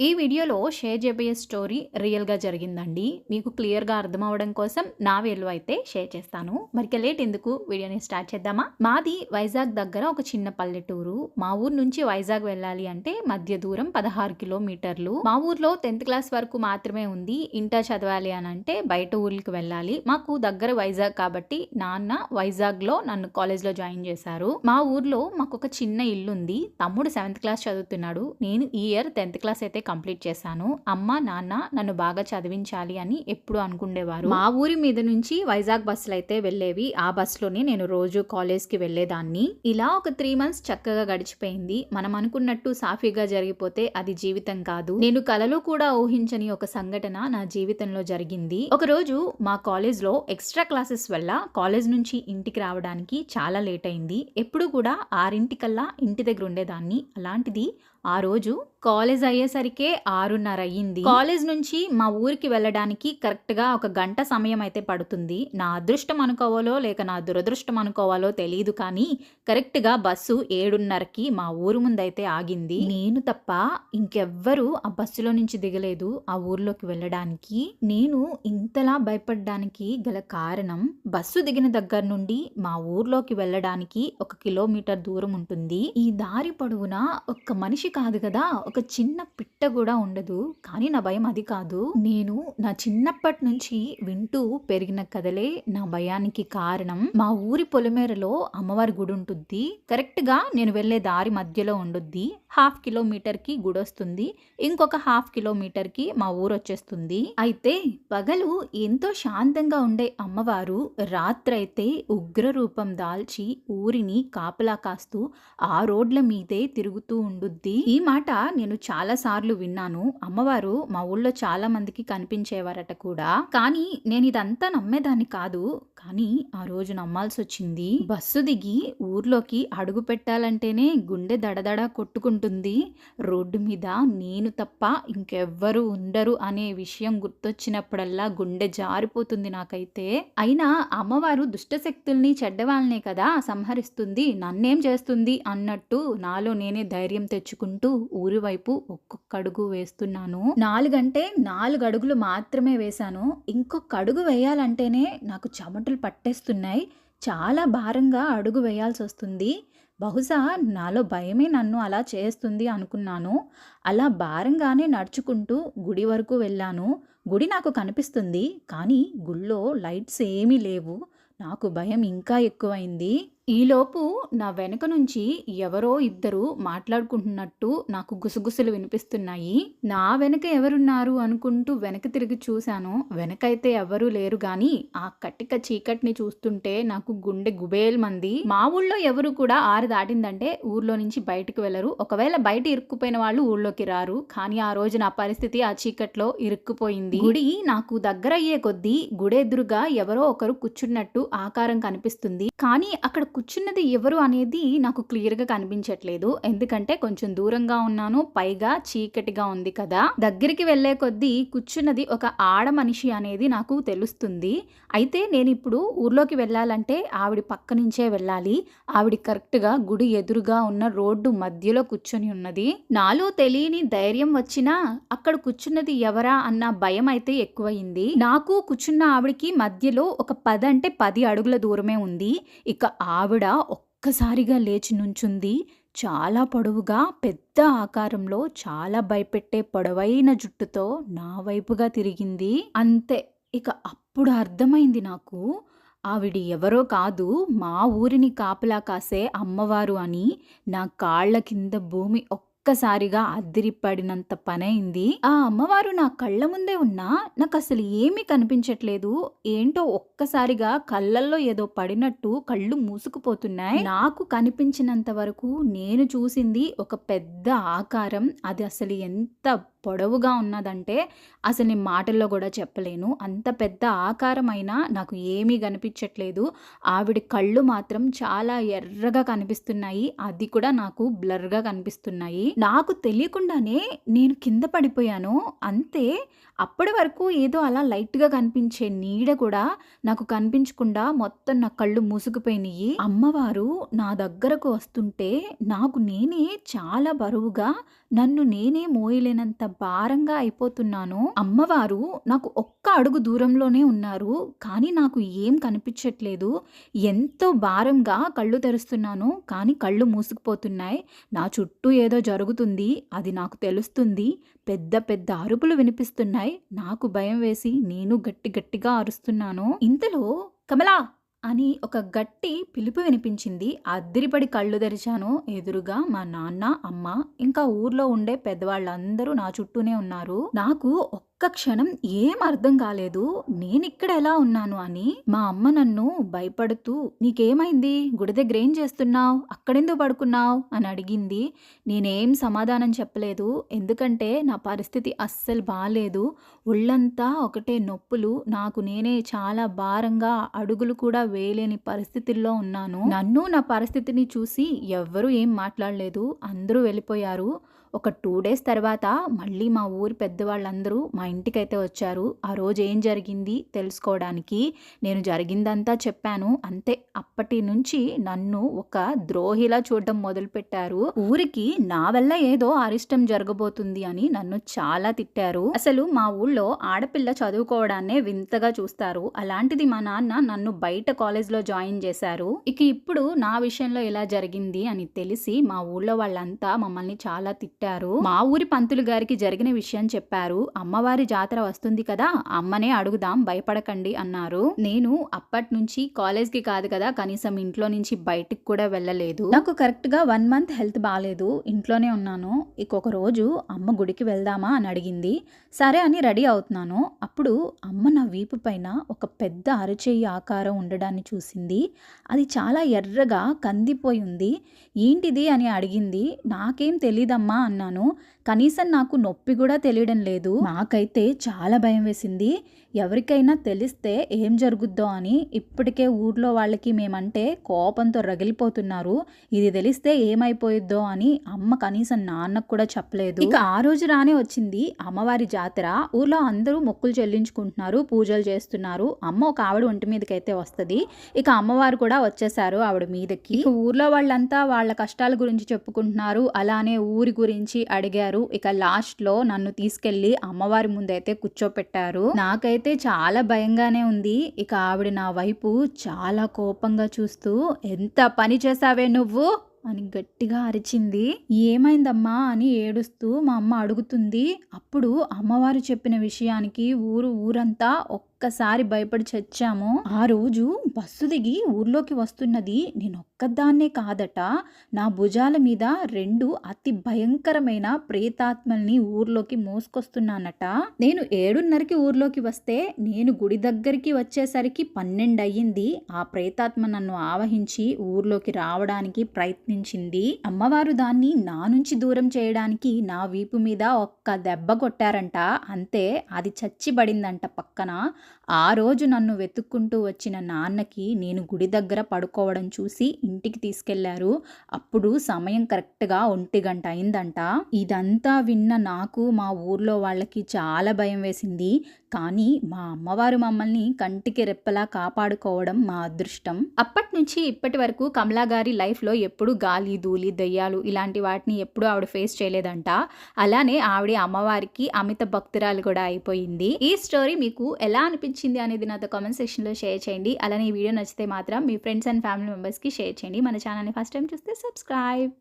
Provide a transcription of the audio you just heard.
ఈ వీడియోలో షేర్ చేయబోయే స్టోరీ రియల్‌గా జరిగిందండి. మీకు క్లియర్‌గా అర్థమవ్వడం కోసం నా వేలు అయితే షేర్ చేస్తాను. మరిక లేట్ ఎందుకు వీడియోని స్టార్ట్ చేద్దామా? మాది వైజాగ్ దగ్గర ఒక చిన్న పల్లెటూరు. మా ఊరు నుంచి వైజాగ్ వెళ్ళాలి అంటే మధ్య దూరం 16 కిలోమీటర్లు. మా ఊర్లో 10థ్ క్లాస్ వరకు మాత్రమే ఉంది. ఇంటర్ చదవాలి అని అంటే బయట ఊర్లకు వెళ్ళాలి. మాకు దగ్గర వైజాగ్ కాబట్టి నాన్న వైజాగ్‌లో నన్ను కాలేజ్‌లో జాయిన్ చేశారు. మా ఊర్లో ఒక చిన్న ఇల్లు ఉంది తమ్ముడు సెవెంత్ క్లాస్ చదువుతున్నాడు. నేను ఈ ఇయర్ 10థ్ క్లాస్ అయితే కంప్లీట్ చేశాను. అమ్మ, నాన్న నన్ను బాగా చదివించాలి అని ఎప్పుడూ అనుకుండేవారు. మా ఊరి మీద నుంచి వైజాగ్ బస్సులైతే వెళ్ళేవి. ఆ బస్సులోనే నేను రోజు కాలేజ్‌కి వెళ్ళేదాన్ని. ఇలా ఒక త్రీ మంత్స్ చక్కగా గడిచిపోయింది. మనం అనుకున్నట్టు సాఫీగా జరిగిపోతే అది జీవితం కాదు. నేను కలలో కూడా ఊహించని ఒక సంఘటన నా జీవితంలో జరిగింది. ఒకరోజు మా కాలేజ్‌లో ఎక్స్‌ట్రా క్లాసెస్ వల్ల కాలేజ్ నుంచి ఇంటికి రావడానికి చాలా లేట్ అయింది. ఎప్పుడూ కూడా 6:00కల్లా ఇంటి దగ్గర ఉండేదాన్ని. అలాంటిది ఆ రోజు కాలేజ్ అయ్యేసరికే 6:30 అయ్యింది. కాలేజ్ నుంచి మా ఊరికి వెళ్ళడానికి కరెక్ట్‌గా ఒక గంట సమయం అయితే పడుతుంది. నా అదృష్టం అనుకోవాలో లేక నా దురదృష్టం అనుకోవాలో తెలియదు కానీ కరెక్ట్‌గా బస్సు 7:30కి మా ఊరు ముందైతే ఆగింది. నేను తప్ప ఇంకెవ్వరూ ఆ బస్సులో నుంచి దిగలేదు ఆ ఊర్లోకి వెళ్ళడానికి. నేను ఇంతలా భయపడ్డానికి గల కారణం బస్సు దిగిన దగ్గర నుండి మా ఊర్లోకి వెళ్ళడానికి ఒక కిలోమీటర్ దూరం ఉంటుంది. ఈ దారి పొడవునా ఒక్క మనిషి కాదు కదా! ఒక చిన్న చిట్ట కూడా ఉండదు. కానీ నా భయం అది కాదు. నేను నా చిన్నప్పటి నుంచి వింటూ పెరిగిన కథలే నా భయానికి కారణం. మా ఊరి పొలిమేరలో అమ్మవారి గుడి ఉంటుంది. కరెక్ట్‌గా నేను వెళ్ళే దారి మధ్యలో ఉండుద్ది. హాఫ్ కిలోమీటర్‌కి గుడొస్తుంది. ఇంకొక హాఫ్ కిలోమీటర్‌కి మా ఊరు వచ్చేస్తుంది అయితే పగలు ఎంతో శాంతంగా ఉండే అమ్మవారు రాత్రైతే ఉగ్ర రూపం దాల్చి ఊరిని కాపలా కాస్తూ ఆ రోడ్ల మీదే తిరుగుతూ ఉండుద్ది. ఈ మాట నేను చాలా సార్లు విన్నాను. అమ్మవారు మా ఊళ్ళో చాలా మందికి కనిపించేవారట కూడా. కానీ నేను ఇదంతా నమ్మేదాన్ని కాదు. కానీ ఆ రోజు నమ్మాల్సి వచ్చింది బస్సు దిగి ఊర్లోకి అడుగు పెట్టాలంటేనే గుండె దడదడ కొట్టుకుంటుంది. రోడ్డు మీద నేను తప్ప ఇంకెవ్వరు ఉండరు అనే విషయం గుర్తొచ్చినప్పుడల్లా గుండె జారిపోతుంది నాకైతే. అయినా అమ్మవారు దుష్టశక్తుల్ని, చెడ్డవాళ్ళనే కదా సంహరిస్తుంది. నన్నేం చేస్తుంది అన్నట్టు నాలో నేనే ధైర్యం తెచ్చుకుంటూ ఊరి వైపు ఒక్కొక్క అడుగు వేస్తున్నాను. నాలుగంటే నాలుగు అడుగులు మాత్రమే వేశాను. ఇంకొక అడుగు వేయాలంటేనే నాకు చెమటలు పట్టేస్తున్నాయి. చాలా భారంగా అడుగు వేయాల్సి వస్తుంది బహుశా నాలో భయమే నన్ను అలా చేస్తుంది అనుకున్నాను. అలా భారంగానే నడుచుకుంటూ గుడి వరకు వెళ్ళాను. గుడి నాకు కనిపిస్తుంది. కానీ గుళ్ళో లైట్స్ ఏమీ లేవు. నాకు భయం ఇంకా ఎక్కువైంది. ఈలోపు నా వెనక నుంచి ఎవరో ఇద్దరు మాట్లాడుకుంటున్నట్టు నాకు గుసగుసలు వినిపిస్తున్నాయి. నా వెనక ఎవరున్నారు అనుకుంటూ వెనక తిరిగి చూశాను. వెనకైతే ఎవ్వరూ లేరు గాని ఆ కటిక చీకటిని చూస్తుంటే నాకు గుండె గుబేల్మంది. మా ఊళ్ళో ఎవరు కూడా ఆరు దాటిందంటే ఊర్లో నుంచి బయటికి వెళ్ళరు. ఒకవేళ బయట ఇరుక్కుపోయిన వాళ్ళు ఊళ్ళోకి రారు. కానీ ఆ రోజు నా పరిస్థితి ఆ చీకట్లో ఇరుక్కుపోయింది. గుడి నాకు దగ్గరయ్యే కొద్దీ గుడెదురుగా ఎవరో ఒకరు కూర్చున్నట్టు ఆకారం కనిపిస్తుంది. కానీ అక్కడ కూర్చున్నది ఎవరు అనేది నాకు క్లియర్‌గా కనిపించట్లేదు. ఎందుకంటే కొంచెం దూరంగా ఉన్నాను. పైగా చీకటిగా ఉంది కదా! దగ్గరికి వెళ్ళే కొద్దీ కూర్చున్నది ఒక ఆడ మనిషి అనేది నాకు తెలుస్తుంది. అయితే నేను ఇప్పుడు ఊర్లోకి వెళ్ళాలంటే ఆవిడ పక్క నుంచే వెళ్ళాలి. ఆవిడ కరెక్ట్‌గా గుడి ఎదురుగా ఉన్న రోడ్డు మధ్యలో కూర్చొని ఉన్నది. నాలో తెలియని ధైర్యం వచ్చినా అక్కడ కూర్చున్నది ఎవరా అన్న భయం అయితే ఎక్కువయింది. నాకు కూర్చున్న ఆవిడకి మధ్యలో ఒక పది అంటే పది అడుగుల దూరమే ఉంది. ఇక ఆవిడ ఆవిడ ఒక్కసారిగా లేచి నుంచుంది. చాలా పొడవుగా, పెద్ద ఆకారంలో, చాలా భయపెట్టే పొడవైన జుట్టుతో నా వైపుగా తిరిగింది. అంతే ఇక అప్పుడు అర్థమైంది నాకు. ఆవిడ ఎవరో కాదు మా ఊరిని కాపలా కాసే అమ్మవారు అని. నా కాళ్ళ కింద భూమి ఒక్కసారిగా అద్దిరిపడినంత పనైంది. ఆ అమ్మవారు నా కళ్ళ ముందే ఉన్నా నాకు అసలు ఏమీ కనిపించట్లేదు. ఏంటో ఒక్కసారిగా కళ్ళల్లో ఏదో పడినట్టు కళ్ళు మూసుకుపోతున్నాయి. నాకు కనిపించినంత వరకు నేను చూసింది ఒక పెద్ద ఆకారం. అది అసలు ఎంత పొడవుగా ఉన్నదంటే అసలు నేను మాటల్లో కూడా చెప్పలేను. అంత పెద్ద ఆకారమైనా నాకు ఏమీ కనిపించట్లేదు. ఆవిడ కళ్ళు మాత్రం చాలా ఎర్రగా కనిపిస్తున్నాయి. అది కూడా నాకు బ్లర్‌గా కనిపిస్తున్నాయి. నాకు తెలియకుండానే నేను కింద పడిపోయాను. అంతే అప్పటి వరకు ఏదో అలా లైట్‌గా కనిపించే నీడ కూడా నాకు కనిపించకుండా మొత్తం నా కళ్ళు మూసుకుపోయినాయి అమ్మవారు నా దగ్గరకు వస్తుంటే నాకు నేనే చాలా బరువుగా నన్ను నేనే మోయలేనంత భారంగా అయిపోతున్నాను? అమ్మవారు నాకు ఒక్క అడుగు దూరంలోనే ఉన్నారు. కానీ నాకు ఏం కనిపించట్లేదు. ఎంతో భారంగా కళ్ళు తెరుస్తున్నాను. కానీ కళ్ళు మూసుకుపోతున్నాయి. నా చుట్టూ ఏదో జరుగుతుంది. అది నాకు తెలుస్తుంది. పెద్ద పెద్ద అరుపులు వినిపిస్తున్నాయి. నాకు భయం వేసి నేను గట్టి గట్టిగా అరుస్తున్నాను. ఇంతలో కమలా! అని ఒక గట్టి పిలుపు వినిపించింది. అద్దిరిపడి కళ్ళు తెరిచాను. ఎదురుగా మా నాన్న అమ్మ ఇంకా ఊర్లో ఉండే పెద్దవాళ్ళందరూ నా చుట్టూనే ఉన్నారు. నాకు ఒక్క క్షణం ఏం అర్థం కాలేదు. నేనిక్కడ ఎలా ఉన్నాను అని మా అమ్మ నన్ను భయపడుతూ నీకేమైంది? గుడి దగ్గర ఏం చేస్తున్నావు? అక్కడెందుకు పడుకున్నావు? అని అడిగింది. నేనేం సమాధానం చెప్పలేదు. ఎందుకంటే నా పరిస్థితి అస్సలు బాగాలేదు ఒళ్ళంతా ఒకటే నొప్పులు. నాకు నేనే చాలా భారంగా అడుగులు కూడా వేయలేని పరిస్థితుల్లో ఉన్నాను. నన్ను నా పరిస్థితిని చూసి ఎవ్వరూ ఏం మాట్లాడలేదు. అందరూ వెళ్ళిపోయారు. ఒక టూ డేస్ తర్వాత మళ్ళీ మా ఊరి పెద్దవాళ్ళందరూ మా ఇంటికైతే వచ్చారు. ఆ రోజు ఏం జరిగింది తెలుసుకోవడానికి. నేను జరిగిందంతా చెప్పాను. అంతే అప్పటి నుంచి నన్ను ఒక ద్రోహిలా చూడడం మొదలుపెట్టారు. ఊరికి నా వల్ల ఏదో అరిష్టం జరగబోతుంది అని నన్ను చాలా తిట్టారు. అసలు మా ఊళ్ళో ఆడపిల్ల చదువుకోవడాన్నే వింతగా చూస్తారు. అలాంటిది మా నాన్న నన్ను బయట కాలేజ్లో జాయిన్ చేశారు. ఇక ఇప్పుడు నా విషయంలో ఇలా జరిగింది అని తెలిసి మా ఊళ్ళో వాళ్ళంతా మమ్మల్ని చాలా తిట్టారు. మా ఊరి పంతులు గారికి జరిగిన విషయం చెప్పారు. అమ్మవారి జాతర వస్తుంది కదా అమ్మనే అడుగుదాం భయపడకండి అన్నారు. నేను అప్పటి నుంచి కాలేజ్కి కాదు కదా కనీసం ఇంట్లో నుంచి బయటికి కూడా వెళ్ళలేదు. నాకు కరెక్ట్గా వన్ మంత్ హెల్త్ బాగాలేదు ఇంట్లోనే ఉన్నాను. ఇకొక రోజు అమ్మ గుడికి వెళ్దామా అని అడిగింది. సరే అని రెడీ అవుతున్నాను. అప్పుడు అమ్మ నా వీపు పైన ఒక పెద్ద అరచేయి ఆకారం ఉండడాన్ని చూసింది. అది చాలా ఎర్రగా కందిపోయి ఉంది. ఏంటిది అని అడిగింది. నాకేం తెలీదమ్మా అన్నాను. కనీసం నాకు నొప్పి కూడా తెలియడం లేదు. నాకైతే చాలా భయం వేసింది. ఎవరికైనా తెలిస్తే ఏం జరుగుద్దో అని ఇప్పటికే ఊర్లో వాళ్ళకి మేమంటే కోపంతో రగిలిపోతున్నారు. ఇది తెలిస్తే ఏమైపోయిద్దో అని అమ్మ కనీసం నాన్నకు కూడా చెప్పలేదు. ఇక ఆ రోజు రానే వచ్చింది అమ్మవారి జాతర. ఊర్లో అందరూ మొక్కులు చెల్లించుకుంటున్నారు పూజలు చేస్తున్నారు. అమ్మ ఒక ఆవిడ ఒంటి మీదకైతే వస్తుంది. ఇక అమ్మవారు కూడా వచ్చేసారు ఆవిడ మీదకి. ఊర్లో వాళ్ళంతా వాళ్ళ కష్టాల గురించి చెప్పుకుంటున్నారు. అలానే ఊరి గురించి అడిగారు. ఇక లాస్ట్లో నన్ను తీసుకెళ్ళి అమ్మవారి ముందైతే కూర్చోపెట్టారు. నాకైతే చాలా భయంగానే ఉంది. ఇక ఆవిడ నా వైపు చాలా కోపంగా చూస్తూ ఎంత పని చేసావే నువ్వు? అని గట్టిగా అరిచింది. ఏమైందమ్మా? అని ఏడుస్తూ మా అమ్మ అడుగుతుంది. అప్పుడు అమ్మవారు చెప్పిన విషయానికి ఊరు ఊరంతా ఒక్కసారి భయపడి చచ్చాము ఆ రోజు బస్సు దిగి ఊర్లోకి వస్తున్నది నేను ఒక్కదాన్నే కాదట. నా భుజాల మీద రెండు అతి భయంకరమైన ప్రేతాత్మల్ని ఊర్లోకి మోసుకొస్తున్నానట. నేను ఏడున్నరకి ఊర్లోకి వస్తే నేను గుడి దగ్గరికి వచ్చేసరికి పన్నెండు అయ్యింది ఆ ప్రేతాత్మ నన్ను ఆవహించి ఊర్లోకి రావడానికి ప్రయత్నించింది. అమ్మవారు దాన్ని నా నుంచి దూరం చేయడానికి నా వీపు మీద ఒక్క దెబ్బ కొట్టారంట. అంతే అది చచ్చిబడిందంట పక్కన. ఆ రోజు నన్ను వెతుక్కుంటూ వచ్చిన నాన్నకి నేను గుడి దగ్గర పడుకోవడం చూసి ఇంటికి తీసుకెళ్ళారు. అప్పుడు సమయం కరెక్ట్గా ఒంటి గంట అయిందంట. ఇదంతా విన్న నాకు మా ఊర్లో వాళ్ళకి చాలా భయం వేసింది. కానీ మా అమ్మవారు మమ్మల్ని కంటికి రెప్పలా కాపాడుకోవడం మా అదృష్టం. అప్పటి నుంచి ఇప్పటి వరకు కమలా గారి లైఫ్లో ఎప్పుడు గాలి ధూళి దయ్యాలు ఇలాంటి వాటిని ఎప్పుడూ ఆవిడ ఫేస్ చేయలేదంట. అలానే ఆవిడ అమ్మవారికి అమిత భక్తురాలు కూడా అయిపోయింది. ఈ స్టోరీ మీకు ఎలా అనిపించింది అనేది నాతో కామెంట్ సెక్షన్లో షేర్ చేయండి. అలానే ఈ వీడియో నచ్చితే మాత్రం మీ ఫ్రెండ్స్ అండ్ ఫ్యామిలీ మెంబర్స్కి షేర్ చేయండి. మన ఛానల్ని ఫస్ట్ టైం చూస్తే సబ్స్క్రైబ్